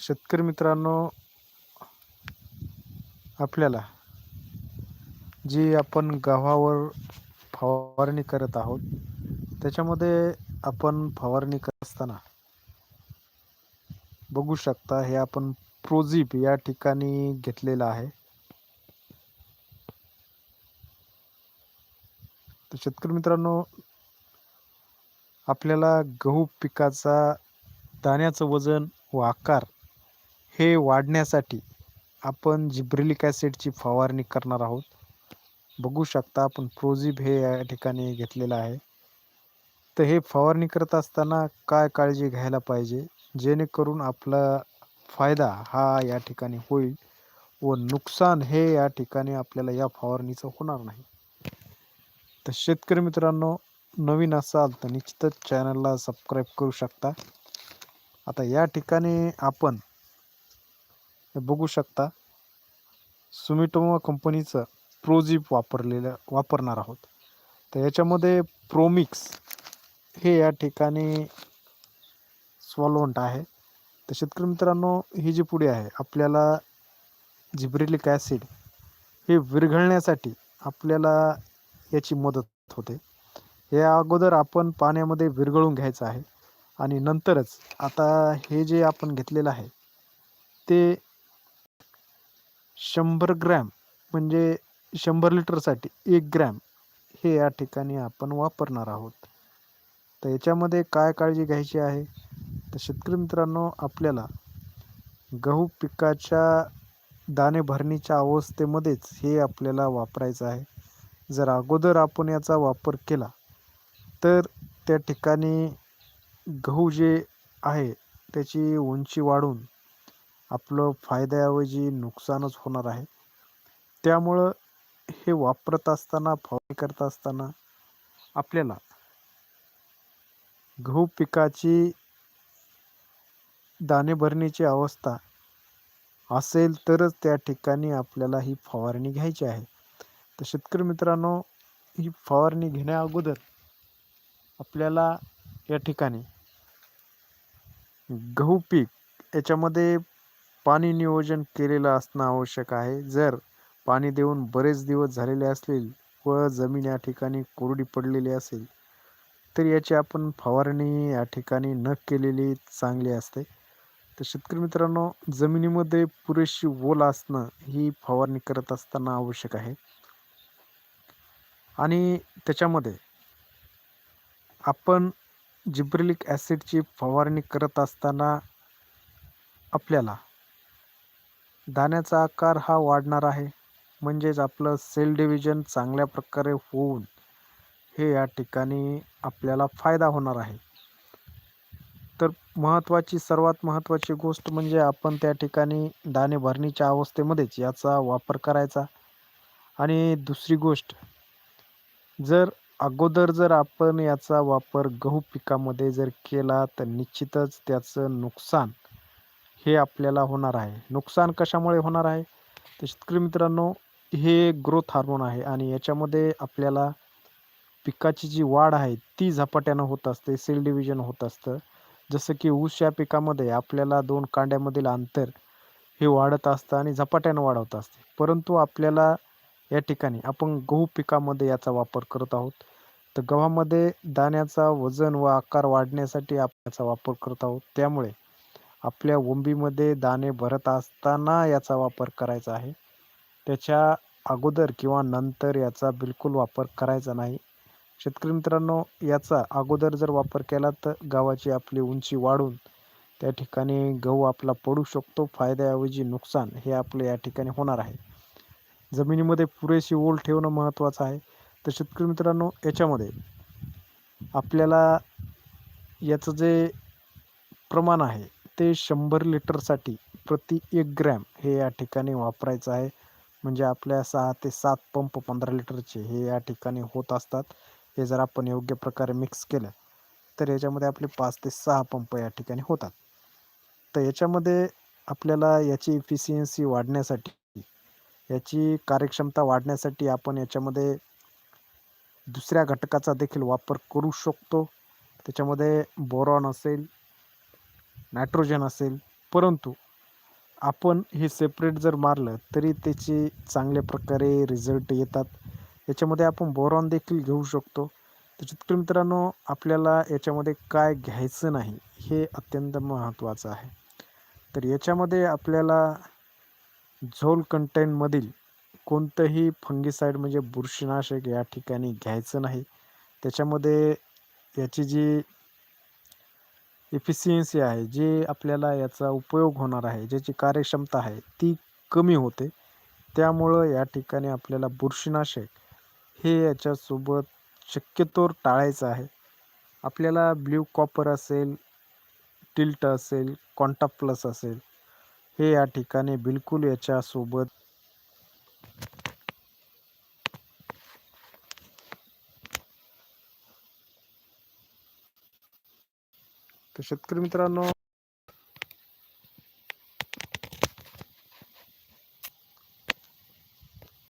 शेतकरी मित्रांनो आपल्याला जी आपण गव्हावर फवारणी करत आहोत त्याच्यामध्ये आपण फवारणी करत असताना बघू शकता हे आपण प्रोजिप या ठिकाणी घेतलेलं आहे. तर शेतकरी मित्रांनो आपल्याला गहू पिकाचा दाण्याचं वजन व आकार हे वाढण्यासाठी आपण जिब्रिलिक ॲसिडची फवारणी करणार आहोत बघू शकता आपण प्रोझिब हे या ठिकाणी घेतलेलं आहे. तर हे फवारणी करत असताना काय काळजी घ्यायला पाहिजे? जेणेकरून आपला फायदा हा या ठिकाणी होईल व नुकसान हे या ठिकाणी आपल्याला या फवारणीचं होणार नाही. तर शेतकरी मित्रांनो नवीन असाल तर निश्चितच चॅनलला सबस्क्राईब करू शकता. आता या ठिकाणी आपण हे बघू शकता सुमिटोमो कंपनीचं प्रोझिप वापरलेलं वापरणार आहोत. तर याच्यामध्ये प्रोमिक्स हे या ठिकाणी सॉल्वंट आहे. तर शेतकरी मित्रांनो ही जी पुढे आहे आपल्याला जिब्रिलिक ॲसिड हे विरघळण्यासाठी आपल्याला याची मदत होते. हे अगोदर आपण पाण्यामध्ये विरघळून घ्यायचं आहे. आणि नंतरच आता हे जे आपण घेतलेलं आहे ते शंभर ग्रॅम म्हणजे शंभर लिटरसाठी एक ग्रॅम हे या ठिकाणी आपण वापरणार आहोत. तर याच्यामध्ये काय काळजी घ्यायची आहे? तर शेतकरी मित्रांनो आपल्याला गहू पिकाच्या दाणे भरणीच्या अवस्थेमध्येच हे आपल्याला वापरायचं आहे. जर अगोदर आपण याचा वापर केला तर त्या ठिकाणी गहू जे आहे त्याची उंची वाढून आपलं फायद्याऐवजी नुकसानच होणार आहे. त्यामुळं हे वापरत असताना फवारणी करत असताना आपल्याला गहू पिकाची दाणे भरणीची अवस्था असेल तरच त्या ठिकाणी आपल्याला ही फवारणी घ्यायची आहे. तर शेतकरी मित्रांनो ही फवारणी घेण्या अगोदर आपल्याला या ठिकाणी गहू पीक याच्यामध्ये पाणी नियोजन केलेलं असणं आवश्यक आहे. जर पाणी देऊन बरेच दिवस झालेले असतील व जमीन या ठिकाणी कोरडी पडलेली असेल तर याची आपण फवारणी या ठिकाणी न केलेली चांगली असते. तर शेतकरी मित्रांनो जमिनीमध्ये पुरेशी ओल असणं ही फवारणी करत असताना आवश्यक आहे. आणि त्याच्यामध्ये आपण जिब्रिलिक ॲसिडची फवारणी करत असताना आपल्याला दाण्याचा आकार हा वाढणार आहे. म्हणजेच आपलं सेल डिव्हिजन चांगल्या प्रकारे होऊन हे या ठिकाणी आपल्याला फायदा होणार आहे. तर महत्त्वाची सर्वात महत्त्वाची गोष्ट म्हणजे आपण त्या ठिकाणी दाणे भरणीच्या अवस्थेमध्येच याचा वापर करायचा. आणि दुसरी गोष्ट जर अगोदर जर आपण याचा वापर गहू पिकामध्ये जर केला तर निश्चितच त्याचं नुकसान हे आपल्याला होणार आहे. नुकसान कशामुळे होणार आहे? तर शेतकरी मित्रांनो हे ग्रोथ हार्मोन आहे आणि याच्यामध्ये आपल्याला पिकाची जी वाढ आहे ती झपाट्यानं होत असते सेल डिव्हिजन होत असतं. जसं की ऊस या पिकामध्ये आपल्याला दोन कांड्यामधील अंतर हे वाढत असतं आणि झपाट्यानं वाढवत असते. परंतु आपल्याला या ठिकाणी आपण गहू पिकामध्ये याचा वापर करत आहोत. तर गव्हामध्ये दाण्याचा वजन व आकार वाढण्यासाठी आपण याचा वापर करत आहोत. त्यामुळे आपल्या ओंबीमध्ये दाणे भरत असताना याचा वापर करायचा आहे. त्याच्या अगोदर किंवा नंतर याचा बिलकुल वापर करायचा नाही. शेतकरी मित्रांनो याचा अगोदर जर वापर केला तर गव्हाची आपली उंची वाढून त्या ठिकाणी गहू आपला पडू शकतो. फायद्याऐवजी नुकसान हे आपलं या ठिकाणी होणार आहे. जमिनीमध्ये पुरेशी ओल ठेवणं महत्त्वाचं आहे. तर शेतकरी मित्रांनो याच्यामध्ये आपल्याला याचं जे प्रमाण आहे ते शंभर लिटरसाठी प्रति एक ग्रॅम हे या ठिकाणी वापरायचं आहे. म्हणजे आपल्या सहा ते सात पंप पंधरा लिटरचे हे या ठिकाणी होत असतात. हे जर आपण योग्य प्रकारे मिक्स केलं तर याच्यामध्ये आपले पाच ते सहा पंप या ठिकाणी होतात. तर याच्यामध्ये आपल्याला याची इफिशियन्सी वाढण्यासाठी याची कार्यक्षमता वाढण्यासाठी आपण याच्यामध्ये दुसऱ्या घटकाचा देखील वापर करू शकतो. त्याच्यामध्ये बोरॉन असेल नायट्रोजन असेल. परंतु आपण हे सेपरेट जर मारलं तरी त्याचे चांगल्या प्रकारे रिझल्ट येतात. याच्यामध्ये आपण बोरॉन देखील घेऊ शकतो. तर शेतकरी मित्रांनो आपल्याला याच्यामध्ये काय घ्यायचं नाही हे अत्यंत महत्त्वाचं आहे. तर याच्यामध्ये आपल्याला झोल कंटेंटमधील कोणतंही फंगीसाईड म्हणजे बुरशीनाशक या ठिकाणी घ्यायचं नाही. त्याच्यामध्ये याची जी एफिशियन्सी आहे जे आपल्याला याचा उपयोग होणार आहे ज्याची कार्यक्षमता आहे ती कमी होते. त्यामुळं या ठिकाणी आपल्याला बुरशीनाशक हे याच्यासोबत शक्यतोर टाळायचं आहे. आपल्याला ब्ल्यू कॉपर असेल टिल्ट असेल कॉन्टा प्लस असेल हे या ठिकाणी बिलकुल याच्यासोबत तर शेतकरी मित्रांनो